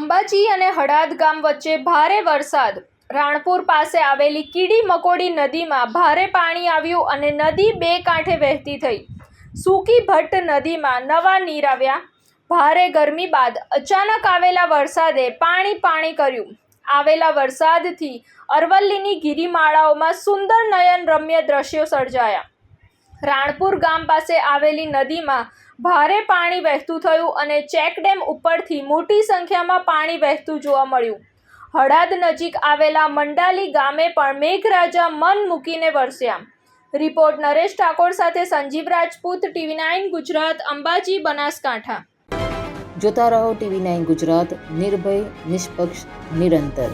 અંબાજી અને હડાદ ગામ વચ્ચે ભારે વરસાદ. રાણપુર પાસે આવેલી કીડી મકોડી નદીમાં ભારે પાણી આવ્યું અને નદી બે કાંઠે વહેતી થઈ. સૂકી ભટ્ટ નદીમાં નવા નીર આવ્યા. ભારે ગરમી બાદ અચાનક આવેલા વરસાદે પાણી પાણી કર્યું. આવેલા વરસાદથી અરવલ્લીની ગિરિમાળાઓમાં સુંદર નયન રમ્ય દ્રશ્યો સર્જાયા. રાણપુર ગામ પાસે આવેલી નદીમાં ભારે પાણી વહેતું થયું અને ચેકડેમ ઉપરથી મોટી સંખ્યામાં પાણી વહેતું જોવા મળ્યું. હળાદ નજીક આવેલા મંડાલી ગામે પણ મેઘરાજા મન મૂકીને વરસ્યા. રિપોર્ટ નરેશ ઠાકોર સાથે સંજીવ રાજપૂત, ટીવી નાઇન ગુજરાત, અંબાજી, બનાસકાંઠા. જોતા રહો ટીવી નાઇન ગુજરાત, નિર્ભય, નિષ્પક્ષ, નિરંતર.